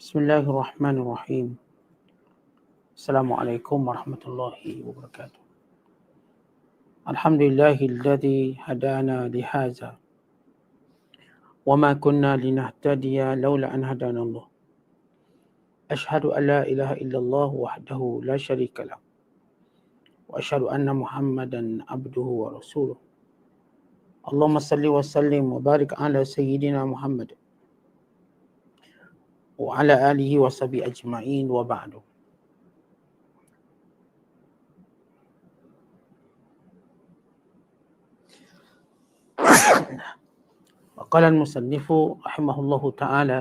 Bismillahirrahmanirrahim. Assalamualaikum warahmatullahi wabarakatuh. Alhamdulillahilladzi hadana lihaza. hadza. Wa ma kunna linahtadiya laula an hadanallah. Ashhadu an la ilaha illallah wahdahu la syarika lah. Wa ashhadu anna Muhammadan abduhu wa rasuluh. Allahumma salli wa sallim wa barik ala وعلى آله وصحبه أجمعين وبعد وقال المصنف رحمه الله تعالى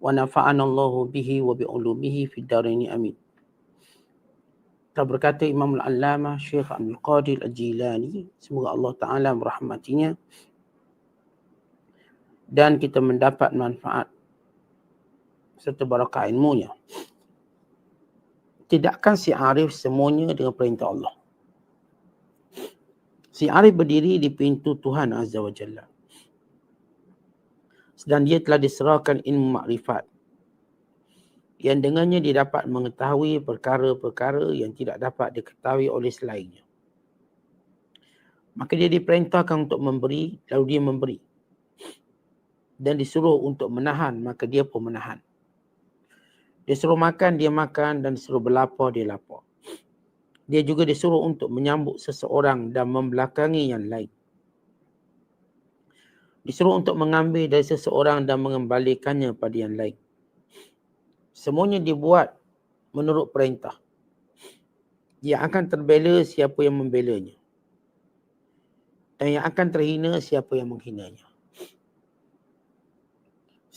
ونفعنا الله به وبعلومه في الدارين أمين Kita berkata Imam Al-Allamah Syekh Abdul Qadir Al-Jilani semoga Allah Taala merahmatinya dan kita mendapat manfaat serta barakah ilmunya. Tidakkan si Arif semuanya dengan perintah Allah. Si Arif berdiri di pintu Tuhan Azza wa Jalla. Sedang dia telah diserahkan ilmu makrifat. Yang dengannya dia dapat mengetahui perkara-perkara yang tidak dapat diketahui oleh selainnya. Maka dia diperintahkan untuk memberi, lalu dia memberi. Dan disuruh untuk menahan, maka dia pun menahan. Dia suruh makan, dia makan dan disuruh berlapar, dia lapar. Dia juga disuruh untuk menyambut seseorang dan membelakangi yang lain. Disuruh untuk mengambil dari seseorang dan mengembalikannya pada yang lain. Semuanya dibuat menurut perintah. Dia akan terbela siapa yang membelanya. Dan yang akan terhina siapa yang menghinanya.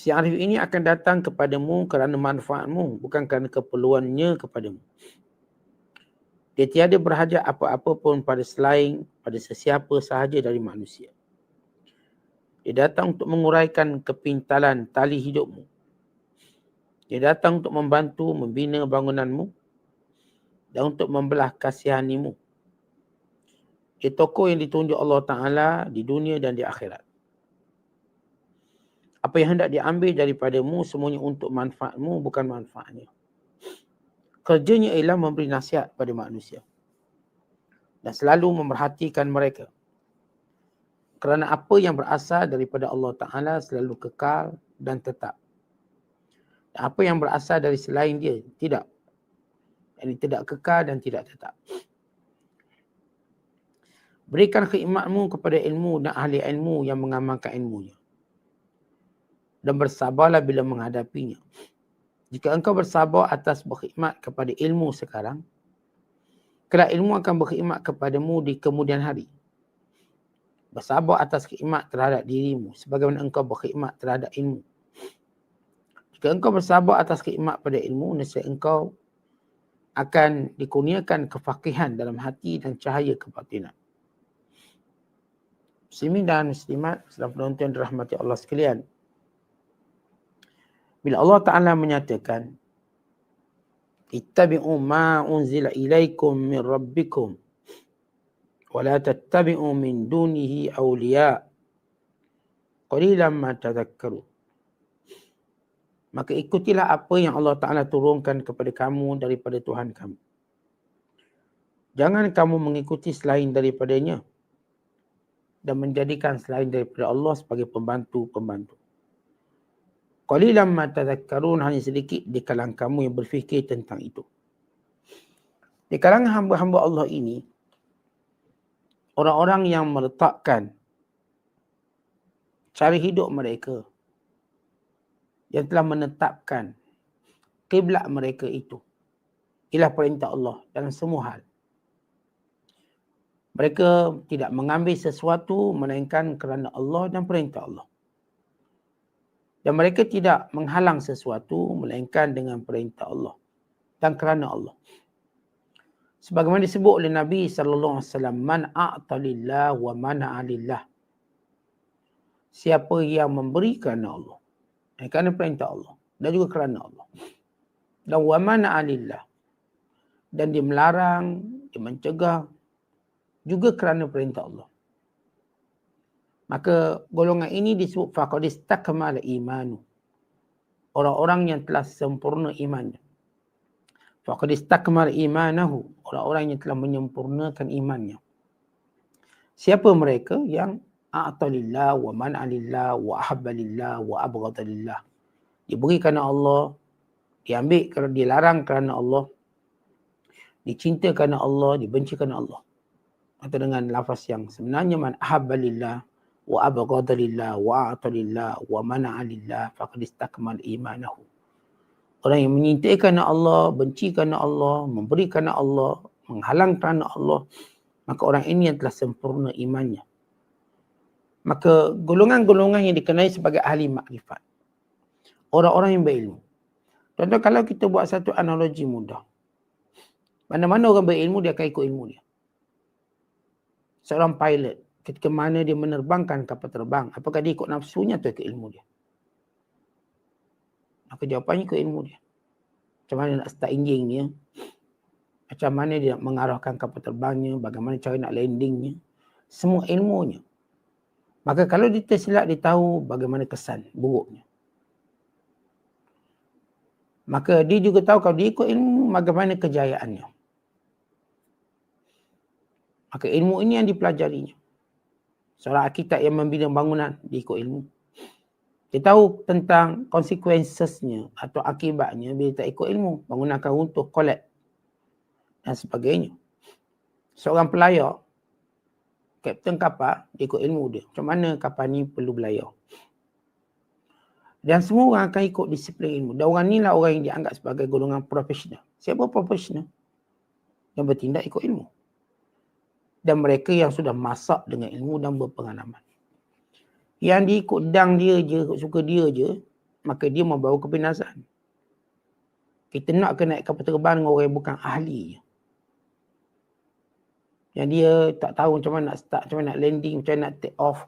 Si Arif ini akan datang kepadamu kerana manfaatmu, bukan kerana keperluannya kepadamu. Dia tiada berhajat apa-apa pun pada selain pada sesiapa sahaja dari manusia. Dia datang untuk menguraikan kepintalan tali hidupmu dia datang untuk membantu membina bangunanmu dan untuk membelah kasihanimu. Dia tokoh yang ditunjuk Allah Ta'ala di dunia dan di akhirat. Apa yang hendak diambil daripadamu semuanya untuk manfaatmu bukan manfaatnya. Kerjanya ialah memberi nasihat pada manusia. Dan selalu memerhatikan mereka. Kerana apa yang berasal daripada Allah Ta'ala selalu kekal dan tetap apa yang berasal dari selain dia tidak ini tidak kekal dan tidak tetap berikan khidmatmu kepada ilmu dan ahli ilmu yang mengamalkan ilmunya dan bersabarlah bila menghadapinya jika engkau bersabar atas berkhidmat kepada ilmu sekarang kelak ilmu akan berkhidmat kepadamu di kemudian hari bersabar atas khidmat terhadap dirimu sebagaimana engkau berkhidmat terhadap ilmu jika engkau bersabar atas khidmat pada ilmu, nescaya engkau akan dikurniakan kefakihan dalam hati dan cahaya kebatinan. Muslimin dan muslimat sedang penonton dirahmati Allah sekalian. Bila Allah Ta'ala menyatakan, Ittabi'u ma unzila ilaikum min rabbikum wa la tattabi'u min dunihi awliya qalilan ma tadhakkarun maka ikutilah apa yang Allah Ta'ala turunkan kepada kamu daripada Tuhan kamu. Jangan kamu mengikuti selain daripadanya dan menjadikan selain daripada Allah sebagai pembantu-pembantu. Qalilan ma tadhakkarun hanya sedikit di kalangan kamu yang berfikir tentang itu. Di kalangan hamba-hamba Allah ini, orang-orang yang meletakkan cara hidup mereka yang telah menetapkan kiblat mereka itu ialah perintah Allah dalam semua hal. Mereka tidak mengambil sesuatu melainkan kerana Allah dan perintah Allah. Dan mereka tidak menghalang sesuatu melainkan dengan perintah Allah dan kerana Allah. Sebagaimana disebut oleh Nabi sallallahu alaihi wasallam, "Man a'talillah wa mana alillah." Siapa yang memberi kerana Allah Eh, kerana perintah Allah. Dan juga kerana Allah. Dan wa mana alillah. Dan dia melarang, dia mencegah. Juga kerana perintah Allah. Maka golongan ini disebut faqadis takmal imanu. orang-orang yang telah sempurna imannya. Faqad istakmal imanahu, orang-orang yang telah menyempurnakan imannya. Siapa mereka yang a'talillah wa man'alillah wa ahabbalillah wa abghadalillah. Diberi kerana Allah, diambil kerana dilarang kerana Allah, dicinta kerana Allah, dibenci kerana Allah. Atau dengan lafaz yang sebenarnya man ahabbalillah wa abghadalillah wa a'talillah wa man'alillah faqad istakmal imanahu. Orang yang menyintai kerana Allah, benci kerana Allah, memberi kerana Allah, menghalang kerana Allah, maka orang ini yang telah sempurna imannya. Maka golongan-golongan yang dikenai sebagai ahli makrifat. Orang-orang yang berilmu. Contoh kalau kita buat satu analogi mudah. Mana-mana orang berilmu dia akan ikut ilmu dia. Seorang pilot ketika mana dia menerbangkan kapal terbang, apakah dia ikut nafsunya atau ikut ilmu dia? Maka jawapannya ke ilmu dia. Macam mana nak start engine dia. Macam mana dia nak mengarahkan kapal terbangnya. Bagaimana cara nak landingnya. Semua ilmunya. Maka kalau dia tersilap, dia tahu bagaimana kesan buruknya. Maka dia juga tahu kalau dia ikut ilmu, bagaimana kejayaannya. Maka ilmu ini yang dipelajarinya. Seorang arkitek yang membina bangunan, dia ikut ilmu. Dia tahu tentang consequencesnya atau akibatnya bila tak ikut ilmu. Bangunan akan runtuh, collapse dan sebagainya. Seorang pelayar, kapten kapal, dia ikut ilmu dia. Macam mana kapal ni perlu belayar. Dan semua orang akan ikut disiplin ilmu. Dan orang ni lah orang yang dianggap sebagai golongan profesional. Siapa profesional? Yang bertindak ikut ilmu. Dan mereka yang sudah masak dengan ilmu dan berpengalaman yang dia ikut dang dia je, suka dia je, maka dia membawa kebinasan. Kita nak kena naik kapal terbang dengan orang yang bukan ahli. Yang dia tak tahu macam mana nak start, macam mana nak landing, macam mana nak take off.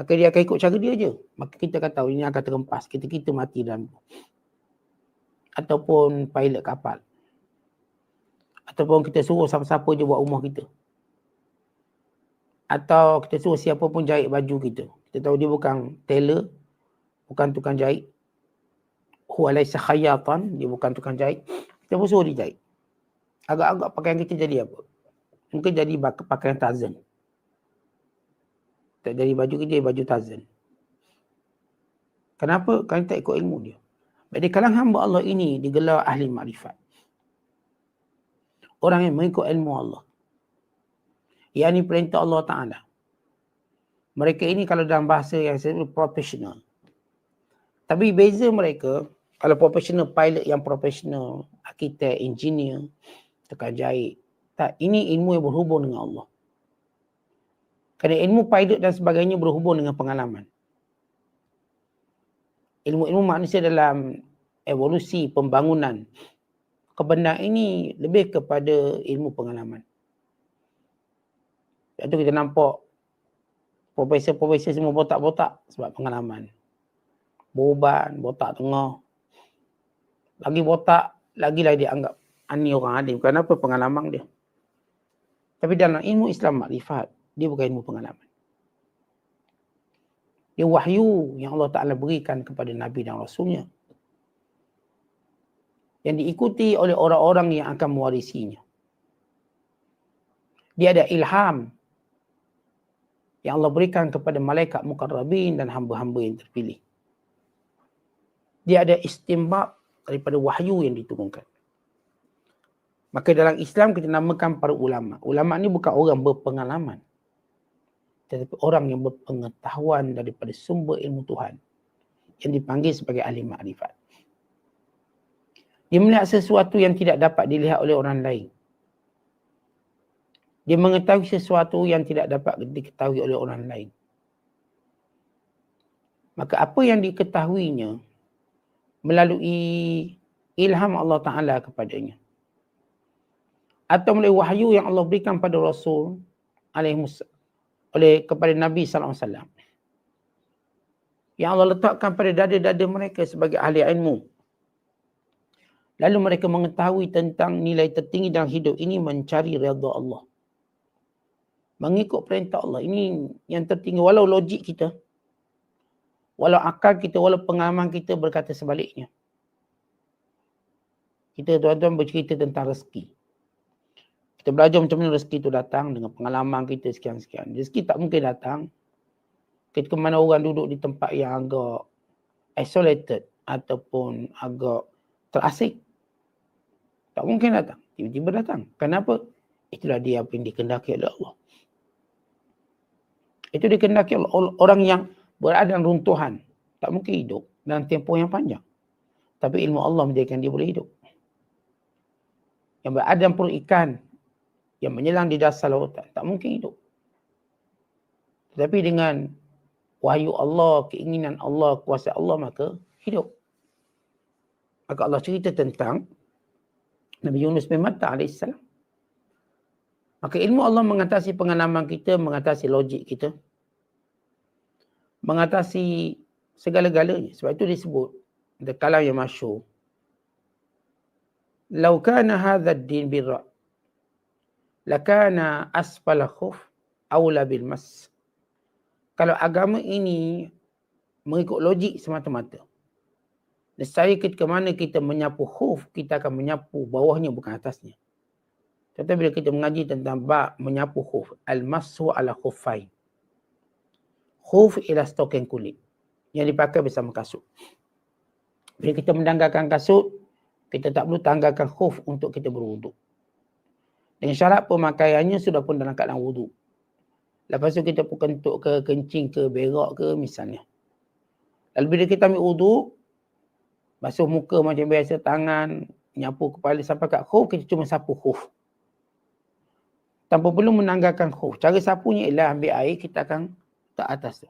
Maka dia akan ikut cara dia je. Maka kita akan tahu ini akan terempas. Kita kita mati dalam ataupun pilot kapal. Ataupun kita suruh siapa-siapa je buat rumah kita atau kita suruh siapa pun jahit baju kita. Kita tahu dia bukan tailor, bukan tukang jahit. Huwa laisa khayatan, dia bukan tukang jahit. Kita pun suruh dia jahit. Agak-agak pakaian kita jadi apa? Mungkin jadi pakaian tazan. Tak jadi baju kita baju tazan. Kenapa? Kerana tak ikut ilmu dia. Jadi kalangan hamba Allah ini digelar ahli makrifat. Orang yang mengikut ilmu Allah. Yang ini perintah Allah Ta'ala. Mereka ini kalau dalam bahasa yang saya sebut profesional. Tapi beza mereka, kalau profesional pilot yang profesional, arkitek, engineer, tukang jahit. Tak, ini ilmu yang berhubung dengan Allah. Kerana ilmu pilot dan sebagainya berhubung dengan pengalaman. Ilmu-ilmu manusia dalam evolusi pembangunan kebenaran ini lebih kepada ilmu pengalaman. Lepas tu kita nampak profesor-profesor semua botak-botak sebab pengalaman. Beruban, botak tengah. Lagi botak, lagi lah dia anggap ani orang alim. Kenapa pengalaman dia? Tapi dalam ilmu Islam makrifat, dia bukan ilmu pengalaman. Dia wahyu yang Allah Ta'ala berikan kepada Nabi dan Rasulnya. Yang diikuti oleh orang-orang yang akan mewarisinya. Dia ada ilham yang Allah berikan kepada malaikat mukarrabin dan hamba-hamba yang terpilih. Dia ada istimbab daripada wahyu yang diturunkan. Maka dalam Islam kita namakan para ulama. Ulama ni bukan orang berpengalaman. Tetapi orang yang berpengetahuan daripada sumber ilmu Tuhan. Yang dipanggil sebagai ahli makrifat. Dia melihat sesuatu yang tidak dapat dilihat oleh orang lain. Dia mengetahui sesuatu yang tidak dapat diketahui oleh orang lain. Maka apa yang diketahuinya melalui ilham Allah Ta'ala kepadanya. Atau melalui wahyu yang Allah berikan pada Rasul oleh kepada Nabi Wasallam. Yang Allah letakkan pada dada-dada mereka sebagai ahli ilmu. Lalu mereka mengetahui tentang nilai tertinggi dalam hidup ini mencari redha Allah mengikut perintah Allah. Ini yang tertinggi walau logik kita. Walau akal kita, walau pengalaman kita berkata sebaliknya. Kita tuan-tuan bercerita tentang rezeki. Kita belajar macam mana rezeki itu datang dengan pengalaman kita sekian-sekian. Rezeki tak mungkin datang ketika mana orang duduk di tempat yang agak isolated ataupun agak terasing. Tak mungkin datang. Tiba-tiba datang. Kenapa? Itulah dia apa yang dikendaki oleh Allah. Itu dikendaki oleh orang yang berada dalam runtuhan. Tak mungkin hidup dalam tempoh yang panjang. Tapi ilmu Allah menjadikan dia boleh hidup. Yang berada dalam perut ikan. Yang menyelang di dasar lautan. Tak mungkin hidup. Tetapi dengan wahyu Allah, keinginan Allah, kuasa Allah maka hidup. Maka Allah cerita tentang Nabi Yunus bin Matta AS. Maka ilmu Allah mengatasi pengalaman kita, mengatasi logik kita mengatasi segala-galanya. Sebab itu disebut the kalam yang masyhur. Lau kana hadha ad-din birra lakana asfala khuf aula bil mas. Kalau agama ini mengikut logik semata-mata. Nescaya ketika mana kita menyapu khuf, kita akan menyapu bawahnya bukan atasnya. Tetapi bila kita mengaji tentang bab menyapu khuf, al-masu ala khuffain khuf ialah stoking kulit yang dipakai bersama kasut. Bila kita mendanggalkan kasut, kita tak perlu tanggalkan khuf untuk kita berwuduk. Dengan syarat pemakaiannya sudah pun dalam keadaan wuduk. Lepas tu kita pun kentuk ke, kencing ke, berak ke misalnya. Lalu bila kita ambil wuduk, basuh muka macam biasa, tangan, nyapu kepala sampai kat khuf, kita cuma sapu khuf. Tanpa perlu menanggalkan khuf. Cara sapunya ialah ambil air, kita akan ke atas tu.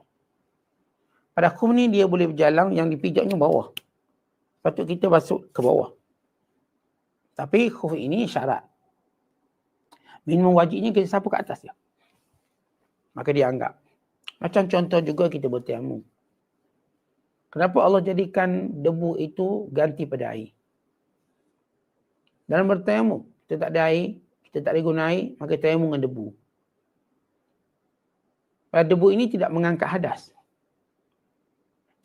Pada khum ni dia boleh berjalan yang dipijaknya bawah. Patut kita masuk ke bawah. Tapi khuf ini syarat. Minimum wajibnya kita sapu ke atas dia. Maka dia anggap. Macam contoh juga kita bertiamu. Kenapa Allah jadikan debu itu ganti pada air? Dalam bertiamu, kita tak ada air, kita tak ada guna air, maka tiamu dengan debu. Pada debu ini tidak mengangkat hadas.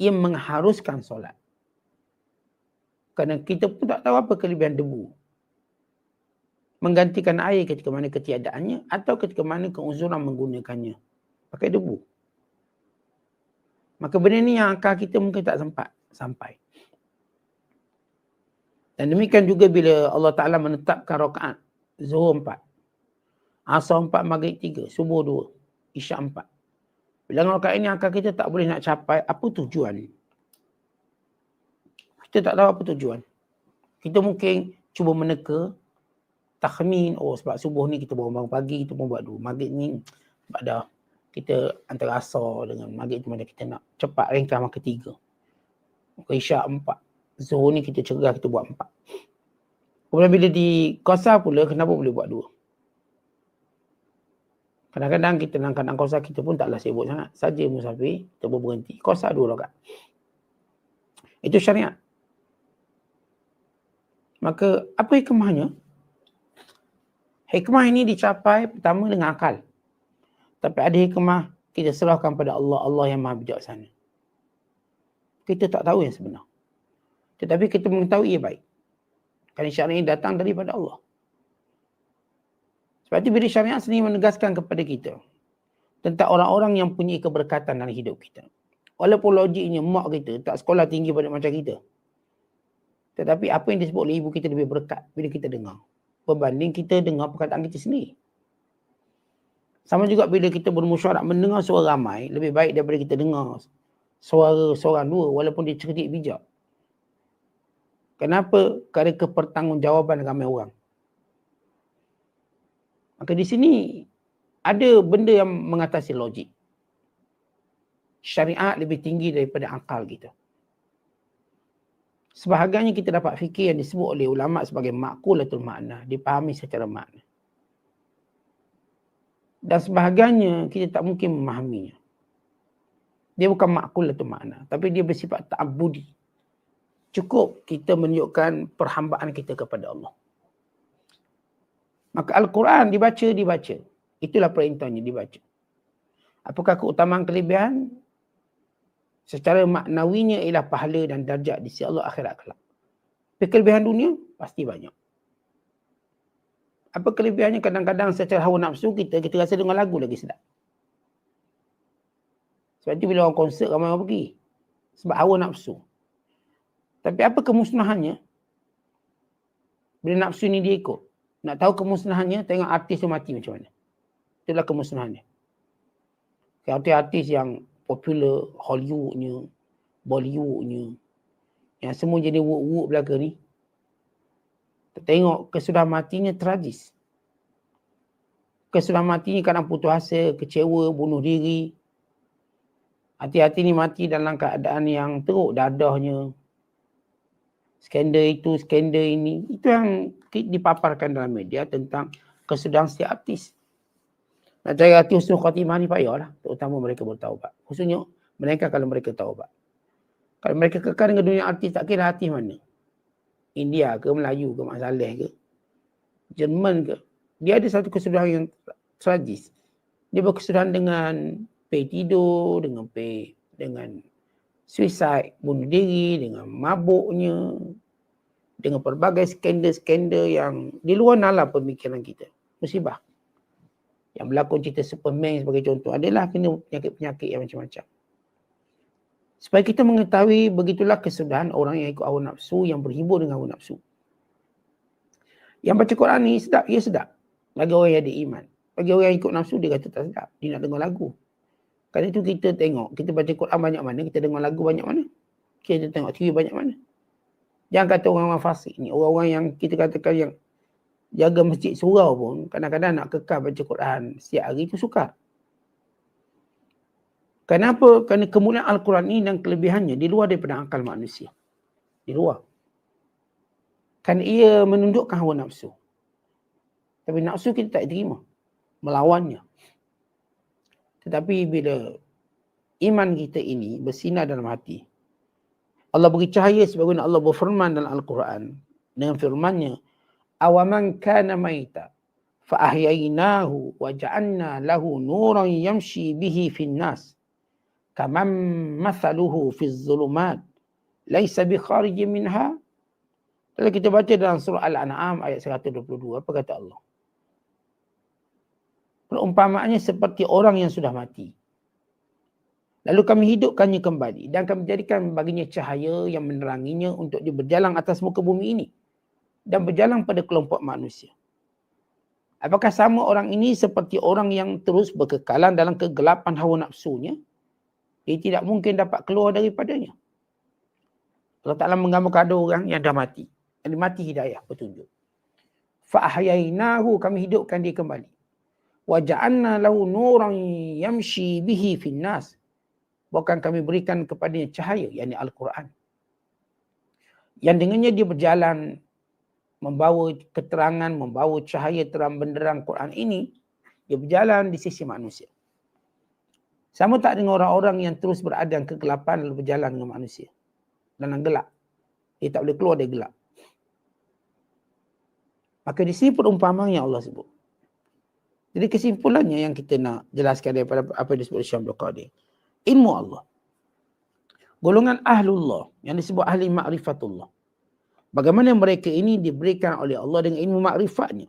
Ia mengharuskan solat. Kerana kita pun tak tahu apa kelebihan debu. Menggantikan air ketika mana ketiadaannya atau ketika mana keuzuran menggunakannya. Pakai debu. Maka benda ni yang akal kita mungkin tak sempat sampai. Dan demikian juga bila Allah Ta'ala menetapkan rakaat Zuhur empat. Asar empat, Maghrib tiga. Subuh dua. Isyak empat. Bila rakaat ini akal kita tak boleh nak capai apa tujuan. Kita tak tahu apa tujuan. Kita mungkin cuba meneka takhmin oh sebab subuh ni kita bangun pagi kita pun buat dua. Maghrib ni sebab dah kita antara asar dengan maghrib tu mana kita nak cepat ringkas makan tiga. Maka isyak empat. Zuhur ni kita cegah kita buat empat. Kemudian bila di kosa pula kenapa boleh buat dua? Kadang-kadang kita dalam keadaan kosa kita pun taklah sibuk sangat. Saja musafir, kita pun berhenti. Kosa dua rakaat. Itu syariat. Maka apa hikmahnya? Hikmah ini dicapai pertama dengan akal. Tapi ada hikmah kita serahkan pada Allah, Allah yang maha bijaksana. Kita tak tahu yang sebenar. Tetapi kita mengetahui ia baik. Kerana syariat ini datang daripada Allah. Sebab itu bila syariat sendiri menegaskan kepada kita tentang orang-orang yang punya keberkatan dalam hidup kita. Walaupun logiknya mak kita tak sekolah tinggi pada macam kita. Tetapi apa yang disebut oleh ibu kita lebih berkat bila kita dengar. Berbanding kita dengar perkataan kita sendiri. Sama juga bila kita bermusyawarah mendengar suara ramai, lebih baik daripada kita dengar suara seorang dua walaupun dia cerdik bijak. Kenapa? Kerana kepertanggungjawaban ramai orang. Maka di sini ada benda yang mengatasi logik. Syariat lebih tinggi daripada akal kita. Sebahagiannya kita dapat fikir yang disebut oleh ulama sebagai makulatul makna, dipahami secara makna. Dan sebahagiannya kita tak mungkin memahaminya. Dia bukan makulatul makna, tapi dia bersifat ta'budi. Cukup kita menunjukkan perhambaan kita kepada Allah. Maka Al-Quran dibaca, dibaca. Itulah perintahnya dibaca. Apakah keutamaan kelebihan? Secara maknawinya ialah pahala dan darjat di sisi Allah akhirat kelak. Tapi kelebihan dunia pasti banyak. Apa kelebihannya kadang-kadang secara hawa nafsu kita, kita rasa dengar lagu lagi sedap. Sebab itu bila orang konsert ramai orang pergi. Sebab hawa nafsu. Tapi apa kemusnahannya? Bila nafsu ni dia ikut. Nak tahu kemusnahannya, tengok artis tu mati macam mana. Itulah kemusnahannya. Artis-artis yang popular Hollywoodnya, Bollywoodnya, yang semua jadi wuk-wuk belaka ni. Tengok kesudah matinya tragis. Kesudah matinya kadang putus asa, kecewa, bunuh diri. Hati-hati ni mati dalam keadaan yang teruk dadahnya. Skandal itu, skandal ini. Itu yang dipaparkan dalam media tentang kesudahan setiap artis. Nak cari hati husnul khatimah ni payahlah. Terutama mereka bertaubat. Khususnya mereka kalau mereka taubat. Kalau mereka kekal dengan dunia artis tak kira hati mana. India ke Melayu ke Mak Saleh ke. Jerman ke. Dia ada satu kesudahan yang tragis. Dia berkesudahan dengan pay tidur, dengan pay, dengan suicide, bunuh diri, dengan mabuknya, dengan pelbagai skandal-skandal yang di luar nalar pemikiran kita. Musibah yang berlakon cerita Superman sebagai contoh adalah kena penyakit-penyakit yang macam-macam. Supaya kita mengetahui begitulah kesudahan orang yang ikut hawa nafsu yang berhibur dengan hawa nafsu. Yang baca Quran ni sedap, ya sedap. Bagi orang yang ada iman. Bagi orang yang ikut nafsu dia kata tak sedap. Dia nak dengar lagu. Kerana itu kita tengok, kita baca Quran banyak mana, kita dengar lagu banyak mana. Kita tengok TV banyak mana. Jangan kata orang-orang fasik ni. Orang-orang yang kita katakan yang jaga masjid surau pun kadang-kadang nak kekal baca Quran setiap hari itu sukar. Kenapa? Kerana kemuliaan Al-Quran ini dan kelebihannya di luar daripada akal manusia. Di luar. Kan ia menundukkan hawa nafsu. Tapi nafsu kita tak terima. Melawannya. Tetapi bila iman kita ini bersinar dalam hati. Allah beri cahaya sebagaimana Allah berfirman dalam Al-Quran. Dengan firmannya awaman kana maita fa ahyaynahu wa ja'alna lahu nuran yamshi bihi fin nas mathaluhu fi dhulumat laysa bi kharij minha kalau kita baca dalam surah al-an'am ayat 122 apa kata Allah perumpamaannya seperti orang yang sudah mati Lalu kami hidupkannya kembali dan kami jadikan baginya cahaya yang meneranginya untuk dia berjalan atas muka bumi ini dan berjalan pada kelompok manusia. Apakah sama orang ini seperti orang yang terus berkekalan dalam kegelapan hawa nafsunya? Dia tidak mungkin dapat keluar daripadanya. Allah Ta'ala menggambarkan ada orang yang dah mati. Yang mati hidayah, petunjuk. Fa'ahyainahu, kami hidupkan dia kembali. Waja'anna lahu nuran yamshi bihi finnas. Bukan kami berikan kepadanya cahaya, yakni Al-Quran. Yang dengannya dia berjalan membawa keterangan, membawa cahaya terang benderang Quran ini, dia berjalan di sisi manusia. Sama tak dengan orang-orang yang terus berada dalam kegelapan lalu berjalan dengan manusia. Dalam gelap. Dia tak boleh keluar dari gelap. Maka di sini perumpamaan yang Allah sebut. Jadi kesimpulannya yang kita nak jelaskan daripada apa yang disebut Syam Qadir. Ilmu Allah. Golongan ahlullah yang disebut ahli ma'rifatullah. Bagaimana mereka ini diberikan oleh Allah dengan ilmu makrifatnya.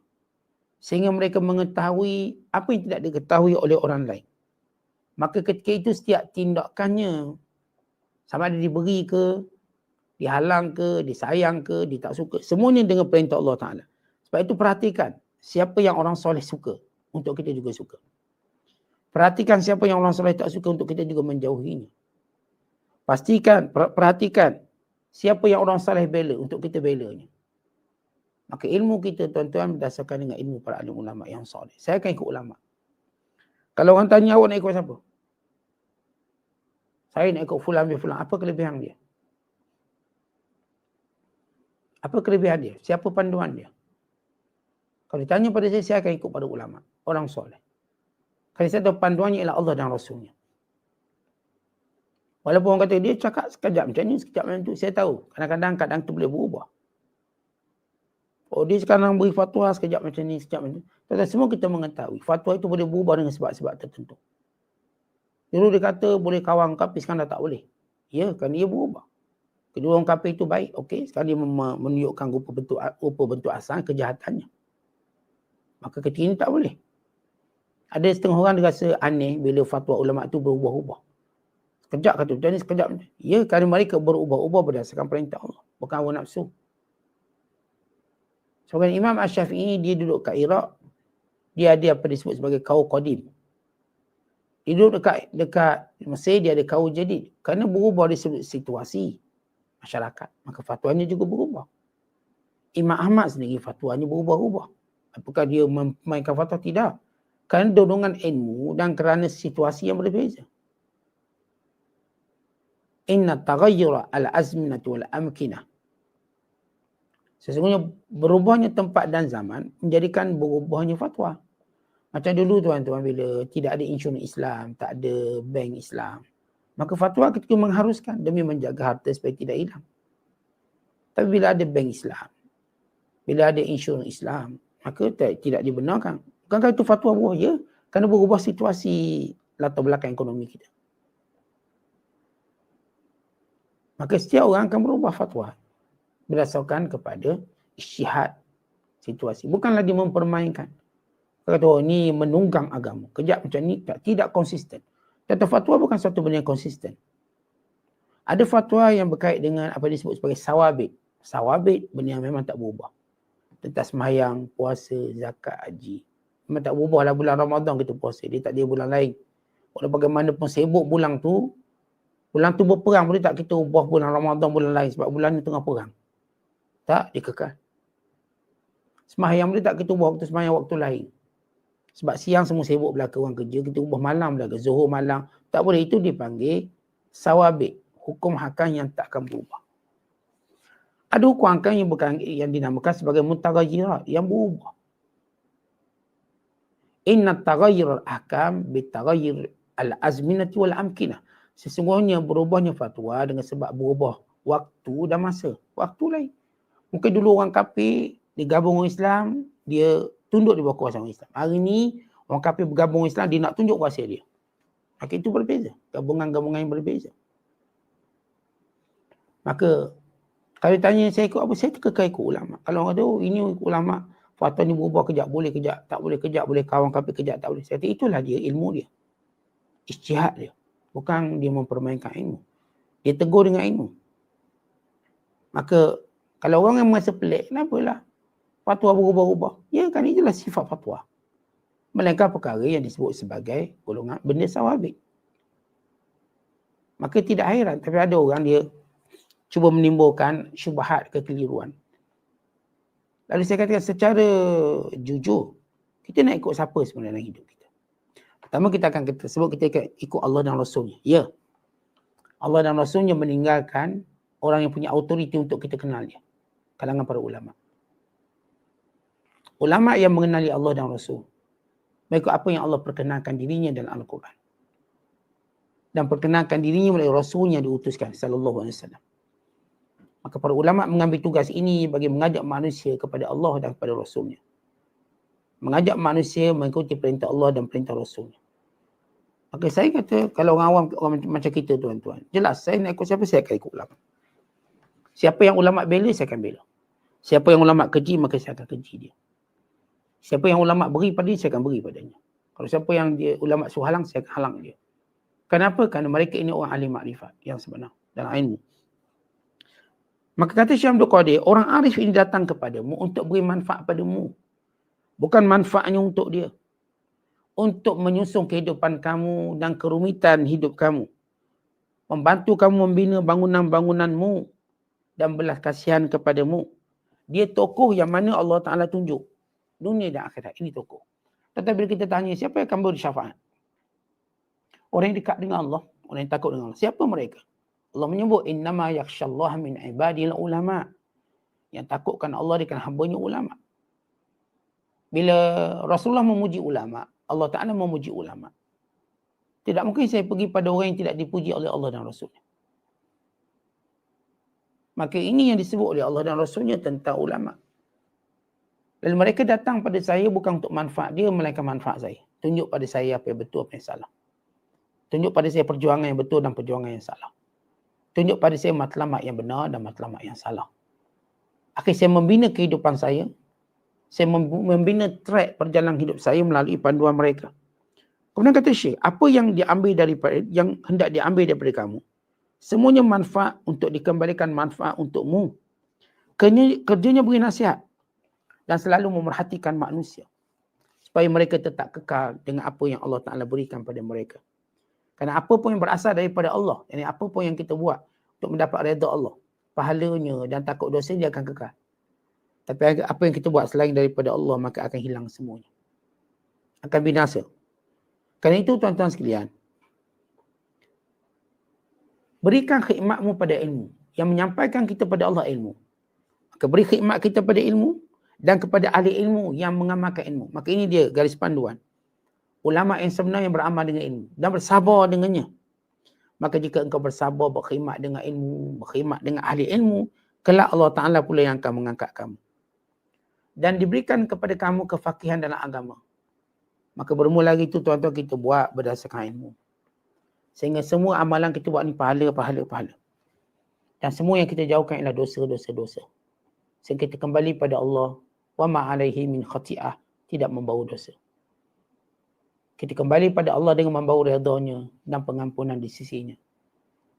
Sehingga mereka mengetahui apa yang tidak diketahui oleh orang lain. Maka ketika itu setiap tindakannya sama ada diberi ke, dihalang ke, disayang ke, dia tak suka. Semuanya dengan perintah Allah Ta'ala. Sebab itu perhatikan siapa yang orang soleh suka untuk kita juga suka. Perhatikan siapa yang orang soleh tak suka untuk kita juga menjauhinya. Pastikan, perhatikan siapa yang orang saleh bela untuk kita belanya. Maka ilmu kita tuan-tuan berdasarkan dengan ilmu para alim ulama yang soleh. Saya akan ikut ulama. Kalau orang tanya awak nak ikut siapa? Saya nak ikut fulan bin fulan. Apa kelebihan dia? Apa kelebihan dia? Siapa panduan dia? Kalau ditanya pada saya, saya akan ikut pada ulama. Orang soleh. Kalau saya tahu panduannya ialah Allah dan Rasulnya. Walaupun orang kata dia cakap sekejap macam ni, sekejap macam tu. Saya tahu. Kadang-kadang kadang tu boleh berubah. Oh dia sekarang beri fatwa sekejap macam ni, sekejap macam tu. Tetapi semua kita mengetahui. Fatwa itu boleh berubah dengan sebab-sebab tertentu. Dulu dia kata boleh kawang tapi sekarang dah tak boleh. Ya, kan dia berubah. Kedua orang kafir itu baik, okey. Sekarang dia menunjukkan rupa bentuk rupa bentuk asal kejahatannya. Maka ketika ini tak boleh. Ada setengah orang dia rasa aneh bila fatwa ulama itu berubah-ubah. Sekejap kata macam ni, sekejap Ya, kerana mereka berubah-ubah berdasarkan perintah Allah. Bukan hawa nafsu. Seorang Imam Ash-Syafi'i, dia duduk kat Iraq. Dia ada apa disebut sebagai kau Qadim. Dia duduk dekat, dekat Mesir, dia ada kau jadi. Kerana berubah dari situasi masyarakat. Maka fatwanya juga berubah. Imam Ahmad sendiri fatwanya berubah-ubah. Apakah dia memainkan fatwa? Tidak. Kerana dorongan ilmu dan kerana situasi yang berbeza inna taghayyura al-azminati wal amkinah. Sesungguhnya berubahnya tempat dan zaman menjadikan berubahnya fatwa. Macam dulu tuan-tuan bila tidak ada insurans Islam, tak ada bank Islam. Maka fatwa ketika mengharuskan demi menjaga harta supaya tidak hilang. Tapi bila ada bank Islam, bila ada insurans Islam, maka tidak dibenarkan. Bukankah itu fatwa berubah? Ya, kerana berubah situasi latar belakang ekonomi kita. Maka setiap orang akan berubah fatwa berdasarkan kepada isyihad situasi. Bukanlah dia mempermainkan. Kata oh ni menunggang agama. Kejap macam ni tak, tidak konsisten. Kata fatwa bukan satu benda yang konsisten. Ada fatwa yang berkait dengan apa disebut sebagai sawabit. Sawabit benda yang memang tak berubah. Tentang semayang, puasa, zakat, haji. Memang tak berubah lah bulan Ramadan kita puasa. Dia tak ada bulan lain. Walau bagaimanapun sibuk bulan tu, Bulan tu berperang boleh tak kita ubah bulan Ramadan bulan lain sebab bulan ni tengah perang? Tak, dia kekal. Semayang boleh tak kita ubah waktu semayang waktu lain? Sebab siang semua sibuk belaka orang kerja, kita ubah malam belaka, zuhur malam. Tak boleh, itu dipanggil sawabik. Hukum hakam yang tak akan berubah. Ada hukum hakam yang, bukan, yang dinamakan sebagai mutaghayirat, yang berubah. Inna taghayyir al-ahkam bitaghayyir al-azminati wal-amkinah. Sesungguhnya berubahnya fatwa dengan sebab berubah waktu dan masa. Waktu lain. Mungkin dulu orang kafir digabung orang Islam, dia tunduk di bawah kuasa Islam. Hari ni orang kafir bergabung dengan Islam, dia nak tunjuk kuasa dia. Maka itu berbeza. Gabungan-gabungan yang berbeza. Maka kalau tanya saya ikut apa, saya kekal ikut ulama. Kalau orang tahu ini ulama, fatwa ni berubah kejap, boleh kejap, tak boleh kejap, boleh kawan kafir kejap, tak boleh. Saya kata itulah dia ilmu dia. Ijtihad dia. Bukan dia mempermainkan ilmu. Dia tegur dengan ilmu. Maka kalau orang yang merasa pelik, kenapalah fatwa berubah-ubah? Ya kan itulah sifat fatwa. Melainkan perkara yang disebut sebagai golongan benda sawabik. Maka tidak hairan. Tapi ada orang dia cuba menimbulkan syubhat kekeliruan. Lalu saya katakan secara jujur, kita nak ikut siapa sebenarnya hidup kita? Pertama kita akan kita sebut kita ikut Allah dan Rasulnya. Ya. Allah dan Rasulnya meninggalkan orang yang punya autoriti untuk kita kenal dia. Kalangan para ulama. Ulama yang mengenali Allah dan Rasul. Mereka apa yang Allah perkenalkan dirinya dalam Al-Quran. Dan perkenalkan dirinya oleh Rasulnya diutuskan. Sallallahu Alaihi Wasallam. Maka para ulama mengambil tugas ini bagi mengajak manusia kepada Allah dan kepada Rasulnya mengajak manusia mengikuti perintah Allah dan perintah Rasulnya. Maka saya kata kalau orang awam orang macam kita tuan-tuan, jelas saya nak ikut siapa saya akan ikut ulama. Siapa yang ulama bela saya akan bela. Siapa yang ulama keji maka saya akan keji dia. Siapa yang ulama beri pada dia saya akan beri padanya. Kalau siapa yang dia ulama suruh halang saya akan halang dia. Kenapa? Kerana mereka ini orang ahli makrifat yang sebenar dalam ilmu. Maka kata Abdul Qadir, orang arif ini datang kepadamu untuk beri manfaat padamu. Bukan manfaatnya untuk dia. Untuk menyusun kehidupan kamu dan kerumitan hidup kamu. Membantu kamu membina bangunan-bangunanmu dan belas kasihan kepadamu. Dia tokoh yang mana Allah Ta'ala tunjuk. Dunia dan akhirat. Ini tokoh. Tetapi bila kita tanya siapa yang akan beri syafaat? Orang yang dekat dengan Allah. Orang yang takut dengan Allah. Siapa mereka? Allah menyebut innama yakhshallah min ibadil ulama. Yang takutkan Allah dengan hambanya ulama bila Rasulullah memuji ulama, Allah Ta'ala memuji ulama. Tidak mungkin saya pergi pada orang yang tidak dipuji oleh Allah dan Rasulnya. Maka ini yang disebut oleh Allah dan Rasulnya tentang ulama. Lalu mereka datang pada saya bukan untuk manfaat dia, melainkan manfaat saya. Tunjuk pada saya apa yang betul, apa yang salah. Tunjuk pada saya perjuangan yang betul dan perjuangan yang salah. tunjuk pada saya matlamat yang benar dan matlamat yang salah. Akhirnya saya membina kehidupan saya. Saya membina track perjalanan hidup saya melalui panduan mereka. Kemudian kata Syekh, apa yang diambil daripada yang hendak diambil daripada kamu? Semuanya manfaat untuk dikembalikan manfaat untukmu. Kerjanya beri nasihat dan selalu memerhatikan manusia supaya mereka tetap kekal dengan apa yang Allah Taala berikan pada mereka. Karena apa pun yang berasal daripada Allah, yani apa pun yang kita buat untuk mendapat redha Allah, pahalanya dan takut dosa dia akan kekal. Tapi apa yang kita buat selain daripada Allah maka akan hilang semuanya. Akan binasa. Karena itu tuan-tuan sekalian, berikan khidmatmu pada ilmu yang menyampaikan kita pada Allah ilmu. Maka beri khidmat kita pada ilmu dan kepada ahli ilmu yang mengamalkan ilmu. Maka ini dia garis panduan ulama yang sebenar yang beramal dengan ilmu dan bersabar dengannya. Maka jika engkau bersabar berkhidmat dengan ilmu, berkhidmat dengan ahli ilmu, kelak Allah Ta'ala pula yang akan mengangkat kamu. Dan diberikan kepada kamu kefakihan dalam agama. Maka bermula lagi itu tuan-tuan kita buat berdasarkan ilmu. Sehingga semua amalan kita buat ni pahala, pahala, pahala. Dan semua yang kita jauhkan ialah dosa, dosa, dosa. Sehingga kita kembali pada Allah. Wa ma'alaihi min khati'ah. Tidak membawa dosa kita kembali pada Allah dengan membawa redanya dan pengampunan di sisinya.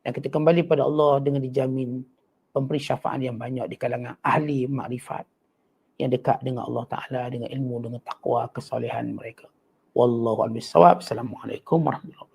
Dan kita kembali pada Allah dengan dijamin pemberi syafaat yang banyak di kalangan ahli makrifat yang dekat dengan Allah Ta'ala dengan ilmu, dengan takwa, kesolehan mereka. Wallahu a'lam bishawab. Assalamualaikum warahmatullahi